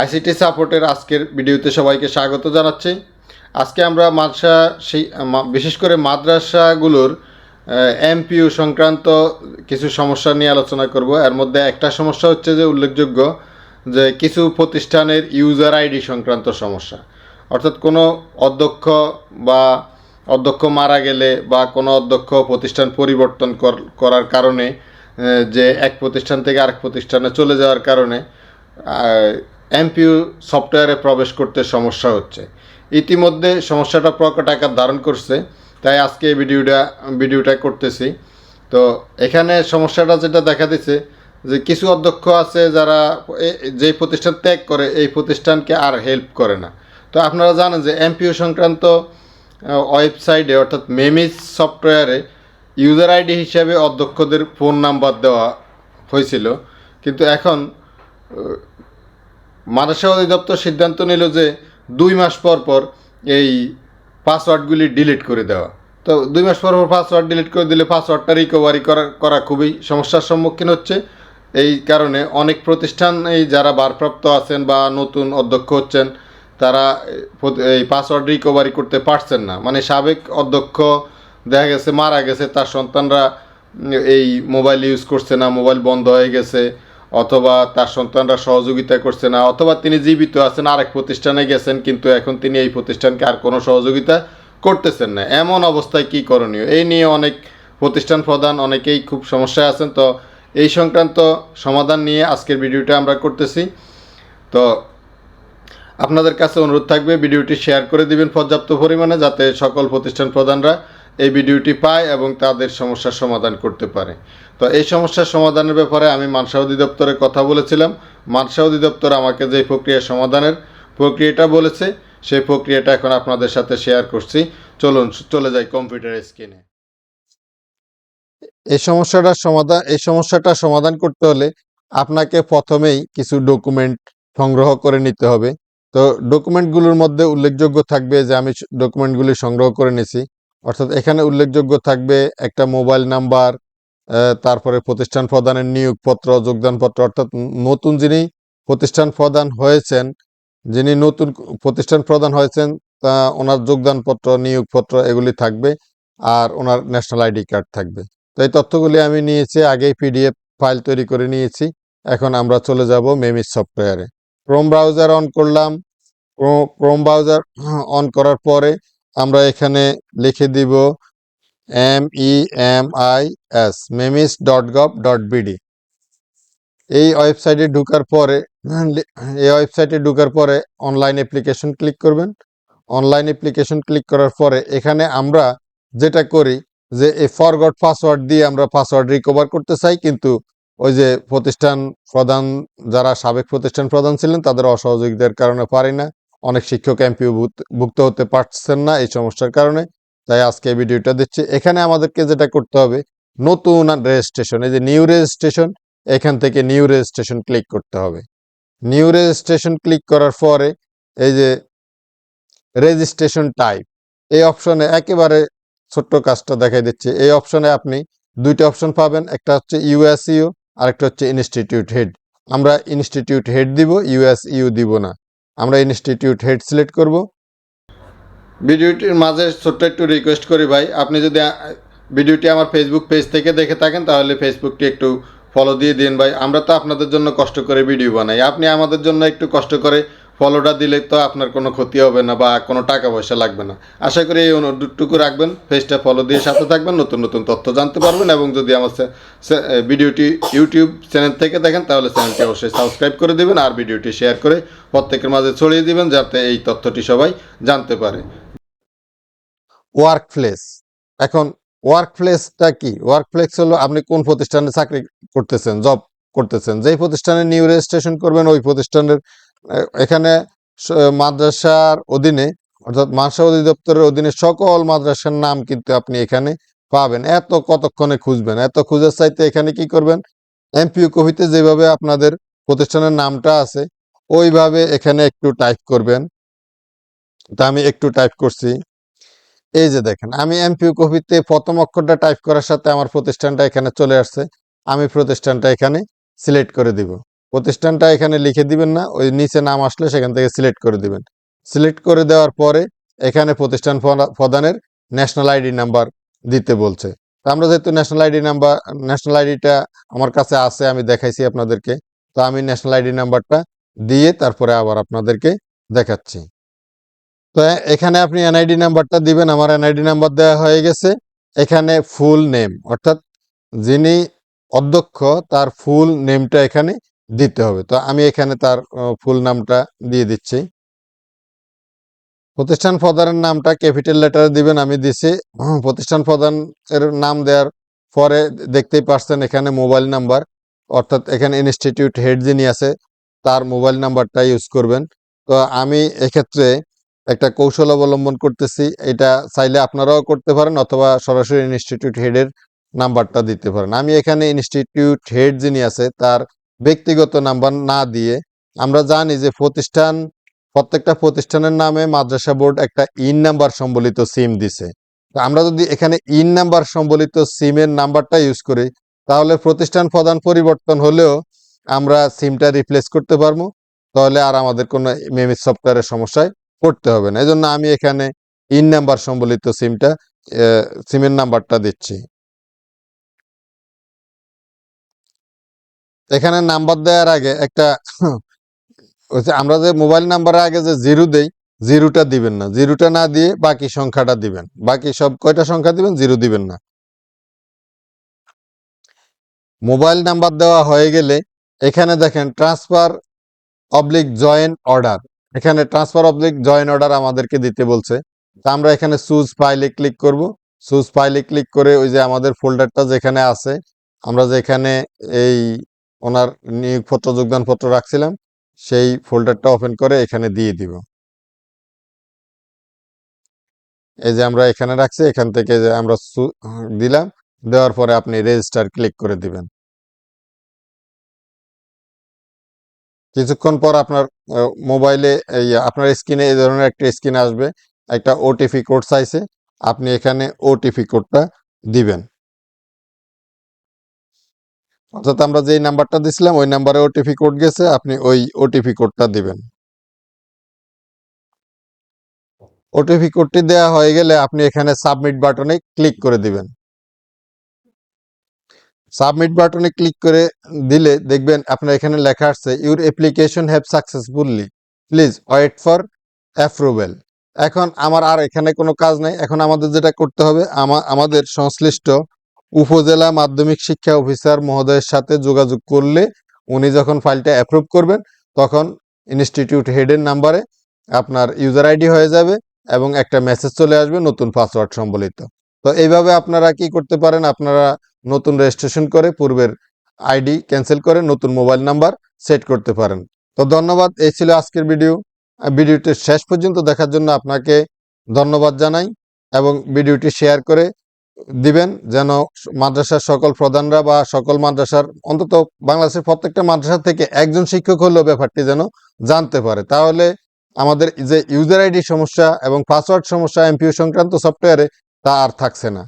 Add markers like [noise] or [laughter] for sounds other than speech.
ICT সাপোর্টের আজকের ভিডিওতে সবাইকে স্বাগত জানাচ্ছি। আজকে আমরা মাদ্রাসা সেই বিশেষ করে মাদ্রাসাগুলোর এমপিইউ সংক্রান্ত কিছু সমস্যা নিয়ে আলোচনা করব। এর মধ্যে একটা সমস্যা হচ্ছে যে উল্লেখযোগ্য যে কিছু প্রতিষ্ঠানের ইউজার আইডি সংক্রান্ত সমস্যা। অর্থাৎ কোনো অধ্যক্ষ বা অধ্যক্ষ মারা গেলে বা কোনো অধ্যক্ষ প্রতিষ্ঠান পরিবর্তন কর- করার কারণে যে এক প্রতিষ্ঠান থেকে আরেক প্রতিষ্ঠানে চলে যাওয়ার কারণে এমপিউ সফটওয়্যারে প্রবেশ করতে সমস্যা হচ্ছে। ইতিমধ্যে সমস্যাটা প্রকট আকার ধারণ করছে, তাই আজকে এই ভিডিওটা ভিডিওটা করতেছি। তো এখানে সমস্যাটা যেটা দেখা দিচ্ছে যে কিছু অধ্যক্ষ আছে যারা যে প্রতিষ্ঠান ত্যাগ করে, এই প্রতিষ্ঠানকে আর হেল্প করে না। তো আপনারা জানেন যে এমপিও সংক্রান্ত ওয়েবসাইটে, অর্থাৎ মেমিস সফটওয়্যারে ইউজার আইডি হিসাবে অধ্যক্ষদের ফোন নাম্বার দেওয়া হয়েছিল। কিন্তু এখন মাদ্রাসা অধিদপ্তর সিদ্ধান্ত নিল যে দুই মাস পর পর এই পাসওয়ার্ডগুলি ডিলিট করে দেওয়া। তো দুই মাস পর পর পাসওয়ার্ড ডিলিট করে দিলে পাসওয়ার্ডটা রিকভারি করা করা খুবই সমস্যার সম্মুখীন হচ্ছে। এই কারণে অনেক প্রতিষ্ঠান এই যারা ভারপ্রাপ্ত আছেন বা নতুন অধ্যক্ষ হচ্ছেন, তারা এই পাসওয়ার্ড রিকভারি করতে পারছেন না। মানে সাবেক অধ্যক্ষ দেখা গেছে, মারা গেছে, তার সন্তানরা এই মোবাইল ইউজ করছে না, মোবাইল বন্ধ হয়ে গেছে। অথবা তার সন্তানরা সহযোগিতা করছে না, অথবা তিনি জীবিত আছেন, আরেক প্রতিষ্ঠানে গেছেন, কিন্তু এখন তিনি এই প্রতিষ্ঠানকে আর কোনো সহযোগিতা করতেছেন না। এমন অবস্থায় কি করণীয়? এই নিয়ে অনেক প্রতিষ্ঠান প্রধান অনেকেই খুব সমস্যায় আছেন। তো এই সংক্রান্ত সমাধান নিয়ে আজকের ভিডিওটা আমরা করতেছি। তো আপনাদের কাছে অনুরোধ থাকবে, ভিডিওটি শেয়ার করে দিবেন পর্যাপ্ত পরিমাণে, যাতে সকল প্রতিষ্ঠান প্রধানরা এই ভিডিওটি পায় এবং তাদের সমস্যার সমাধান করতে পারে। তো এই সমস্যার সমাধানের ব্যাপারে আমি মানসা অধিদপ্তরে কথা বলেছিলাম। মানসা অধিদপ্তর আমাকে যে প্রক্রিয়া সমাধানের প্রক্রিয়াটা বলেছে, সেই প্রক্রিয়াটা এখন আপনাদের সাথে শেয়ার করছি। চলুন, চলে যাই কম্পিউটার স্ক্রিনে এই সমস্যাটার সমাধান এই সমস্যাটা সমাধান করতে হলে আপনাকে প্রথমেই কিছু ডকুমেন্ট সংগ্রহ করে নিতে হবে। তো ডকুমেন্টগুলোর মধ্যে উল্লেখযোগ্য থাকবে যে আমি ডকুমেন্টগুলি সংগ্রহ করে নিয়েছি অর্থাৎ এখানে উল্লেখযোগ্য থাকবে একটা মোবাইল নাম্বার তারপরে প্রতিষ্ঠান প্রদানের নিয়োগপত্র, যোগদানপত্র, অর্থাৎ নতুন যিনি প্রতিষ্ঠান প্রদান হয়েছেন, যিনি নতুন প্রতিষ্ঠান প্রদান হয়েছেন, তা ওনার যোগদানপত্র, নিয়োগপত্র এগুলি থাকবে আর ওনার ন্যাশনাল আইডি কার্ড থাকবে। তো এই তথ্যগুলি আমি নিয়েছি, আগেই পিডিএফ ফাইল তৈরি করে নিয়েছি, এখন আমরা চলে যাব মেমিস সফটওয়্যারে। ক্রোম ব্রাউজার অন করলাম ক্রোম ব্রাউজার অন করার পরে আমরা এখানে লিখে দিব M E M I S MEMIS dot gov dot BD এই ওয়েবসাইটে ঢুকার পরে, এই ওয়েবসাইটে ঢুকার পরে অনলাইন অ্যাপ্লিকেশন ক্লিক করবেন। অনলাইন অ্যাপ্লিকেশন ক্লিক করার পরে এখানে আমরা যেটা করি যে এই ফরগট পাসওয়ার্ড দিয়ে আমরা পাসওয়ার্ড রিকভার করতে চাই, কিন্তু ওই যে প্রতিষ্ঠান প্রধান, যারা সাবেক প্রতিষ্ঠান প্রধান ছিলেন, তাদের অসহযোগিতার কারণে পারি না। অনেক শিক্ষক এমপিও ভুক্ত হতে পারছেন না এই সমস্যার কারণে। তাই আজকে ভিডিওটা দিচ্ছি। এখানে আমাদেরকে যেটা করতে হবে, নতুন রেজিস্ট্রেশন এই যে নিউ রেজিস্ট্রেশন এখান থেকে নিউ রেজিস্ট্রেশন ক্লিক করতে হবে। নিউ রেজিস্ট্রেশন ক্লিক করার পরে এই যে রেজিস্ট্রেশন টাইপ, এই অপশনে একেবারে ছোট্ট কাজটা দেখাই দিচ্ছে। এই অপশনে আপনি দুইটা অপশন পাবেন, একটা হচ্ছে ইউএসইউ আর একটা হচ্ছে ইনস্টিটিউট হেড। আমরা ইনস্টিটিউট হেড দিব ইউএসইউ দিব না। আমরা ইনস্টিটিউট হেড সিলেক্ট করব। ভিডিওটির মাঝে ছোট্ট একটু রিকোয়েস্ট করি ভাই। আপনি যদি ভিডিওটি আমার ফেসবুক পেজ থেকে দেখে থাকেন, তাহলে ফেসবুকটি একটু ফলো দিয়ে দিন ভাই। আমরা তো আপনাদের জন্য কষ্ট করে ভিডিও বানাই। আপনি আমাদের জন্য একটু কষ্ট করে ফলোটা দিলে তো আপনার কোনো ক্ষতি হবে না বা কোনো টাকা পয়সা লাগবে না। আশা করি এই অনুরোধটুকু রাখবেন। পেজটা ফলো দিয়ে সাথে থাকবেন, নতুন নতুন তথ্য জানতে পারবেন এবং যদি আমার ভিডিওটি ইউটিউব চ্যানেল থেকে দেখেন, তাহলে চ্যানেলটি অবশ্যই সাবস্ক্রাইব করে দেবেন আর ভিডিওটি শেয়ার করে প্রত্যেকের মাঝে ছড়িয়ে দিবেন যাতে এই তথ্যটি সবাই জানতে পারে। ওয়ার্ক প্লেস এখন ওয়ার্ক প্লেসটা কি? ওয়ার্ক প্লেস হলো আপনি কোন প্রতিষ্ঠানে চাকরি করতেছেন জব করতেছেন। যেই প্রতিষ্ঠানে নিউ রেজিস্ট্রেশন করবেন, ওই প্রতিষ্ঠানের এখানে মাদ্রাসার অধীনে, অর্থাৎ মাদ্রাসা অধিদপ্তরের অধীনে সকল মাদ্রাসার নাম কিন্তু আপনি এখানে পাবেন। এত কতক্ষণে খুঁজবেন? এত খুঁজার চাইতে এখানে কি করবেন? এমপিও কপিতে যেভাবে আপনাদের প্রতিষ্ঠানের নামটা আছে, ওইভাবে এখানে একটু টাইপ করবেন। তা আমি একটু টাইপ করছি। এই যে দেখেন, আমি এমপিও কপিতে প্রথম অক্ষরটা টাইপ করার সাথে আমার প্রতিষ্ঠানটা এখানে চলে আসছে। আমি প্রতিষ্ঠানটা এখানে সিলেক্ট করে দিব। প্রতিষ্ঠানটা এখানে লিখে দিবেন না, ওই নিচে নাম আসলে সেখান থেকে সিলেক্ট করে দিবেন। সিলেক্ট করে দেওয়ার পরে এখানে প্রতিষ্ঠান প্রদা- প্রদানের ন্যাশনাল আইডি নাম্বার দিতে বলছে। তো আমরা যেহেতু ন্যাশনাল আইডি নাম্বার ন্যাশনাল আইডিটা আমার কাছে আছে, আমি দেখাইছি আপনাদেরকে। তো আমি ন্যাশনাল আইডি নাম্বারটা দিয়ে তারপরে আবার আপনাদেরকে দেখাচ্ছি। তো এখানে আপনি এনআইডি নাম্বারটা দিবেন, আমার এনআইডি নাম্বার দেওয়া হয়ে গেছে। এখানে ফুল নেম অর্থাৎ যিনি অধ্যক্ষ, তার ফুল নেমটা এখানে দিতে হবে। তো আমি এখানে তার ফুল নামটা দিয়ে দিচ্ছি। প্রতিষ্ঠান প্রধানের নামটা ক্যাপিটাল লেটারে দিবেন, আমি দিছি। প্রতিষ্ঠান প্রধান এর নাম দেওয়ার পরে দেখতেই পারছেন এখানে মোবাইল নাম্বার, অর্থাৎ এখানে ইনস্টিটিউট হেড যিনি আছে, তার মোবাইল নাম্বারটা ইউজ করবেন। তো আমি এক্ষেত্রে একটা কৌশল অবলম্বন করতেছি, এটা চাইলে আপনারাও করতে পারেন অথবা সরাসরি ইনস্টিটিউট হেডের নাম্বারটা দিতে পারেন। আমি এখানে ইনস্টিটিউট হেড যিনি আছে, তার ব্যক্তিগত নাম্বার না দিয়ে। আমরা জানি যে প্রতিষ্ঠান, প্রত্যেকটা প্রতিষ্ঠানের নামে মাদ্রাসা বোর্ড একটা ইন নাম্বার সম্বলিত সিম দিছে। আমরা যদি এখানে ইন নাম্বার সম্বলিত সিমের নাম্বারটা ইউজ করি, তাহলে প্রতিষ্ঠান প্রদান পরিবর্তন হলেও আমরা সিমটা রিপ্লেস করতে পারব। তাহলে আর আমাদের কোনো মেমি সফটওয়্যারের সমস্যায় পড়তে হবে না। এই জন্য আমি এখানে ইন নাম্বার সম্বলিত সিমটা সিমের নাম্বারটা দিচ্ছি। এখানে নাম্বার দেওয়ার আগে একটা [laughs] আমরা যে মোবাইল নাম্বারের আগে যে জিরো দেই, জিরোটা দিবেন না। জিরোটা না দিয়ে বাকি সংখ্যাটা দিবেন। বাকি সব কয়টা সংখ্যা দিবেন? জিরো দিবেন না। মোবাইল নাম্বার দেওয়া হয়ে গেলে এখানে দেখেন ট্রান্সফার অবলিক জয়েন অর্ডার। এখানে ট্রান্সফার অবলিক জয়েন অর্ডার আমাদেরকে দিতে বলছে। তা আমরা এখানে সুজ ফাইলে ক্লিক করব। সুজ ফাইলে ক্লিক করে ওই যে আমাদের ফোল্ডারটা যেখানে আছে, আমরা যেখানে এই ওনার নিয়োগপত্র, যোগদানপত্র রাখছিলাম, সেই ফোল্ডারটা ওপেন করে এখানে দিয়ে দিব। এই যে আমরা এখানে রাখছি, এখান থেকে যে আমরা দিলাম, দেওয়ার পরে আপনি রেজিস্টার ক্লিক করে দিবেন। কিছুক্ষণ পর আপনার মোবাইলে আপনার স্ক্রিনে এই ধরনের একটা স্ক্রিন আসবে, একটা ওটিপি কোড চাইছে, আপনি এখানে ওটিপি কোডটা দিবেন। অর্থাৎ আমরা যেই নাম্বারটা দিছিলাম, ওই নাম্বারে ওটিপি কোড গেছে, আপনি ওই ওটিপি কোডটা দিবেন। ওটিপি কোডটি দেওয়া হয়ে গেলে আপনি এখানে সাবমিট বাটনে ক্লিক করে দিবেন। সাবমিট বাটনে ক্লিক করে দিলে দেখবেন আপনার এখানে লেখা আসছে your application have successfully please wait for approval এখন আমার আর এখানে কোনো কাজ নাই। এখন আমাদের যেটা করতে হবে আমাদের সংশ্লিষ্ট উপজেলা মাধ্যমিক শিক্ষা অফিসার মহোদয়ের সাথে যোগাযোগ করলে উনি যখন ফাইলটা অ্যাপ্রুভ করবেন, তখন ইনস্টিটিউট হেডের নাম্বারে আপনার ইউজার আইডি হয়ে যাবে এবং একটা মেসেজ চলে আসবে নতুন পাসওয়ার্ড সম্বলিত। তো এইভাবে আপনারা কি করতে পারেন? আপনারা নতুন রেজিস্ট্রেশন করে পূর্বের আইডি ক্যান্সেল করে নতুন মোবাইল নাম্বার সেট করতে পারেন। তো ধন্যবাদ, এই ছিল আজকের ভিডিও ভিডিওটি শেষ পর্যন্ত দেখার জন্য আপনাকে ধন্যবাদ জানাই এবং ভিডিওটি শেয়ার করে দিবেন যেন মাদ্রাসার সকল প্রধানরা বা সকল মাদ্রাসার অন্তত বাংলাদেশের প্রত্যেকটা মাদ্রাসা থেকে একজন শিক্ষক হলেও ব্যাপারটি যেন জানতে পারে। তাহলে আমাদের যে ইউজার আইডি সমস্যা এবং পাসওয়ার্ড সমস্যা এমপিও সংক্রান্ত সফটওয়্যারে তা আর থাকছে না।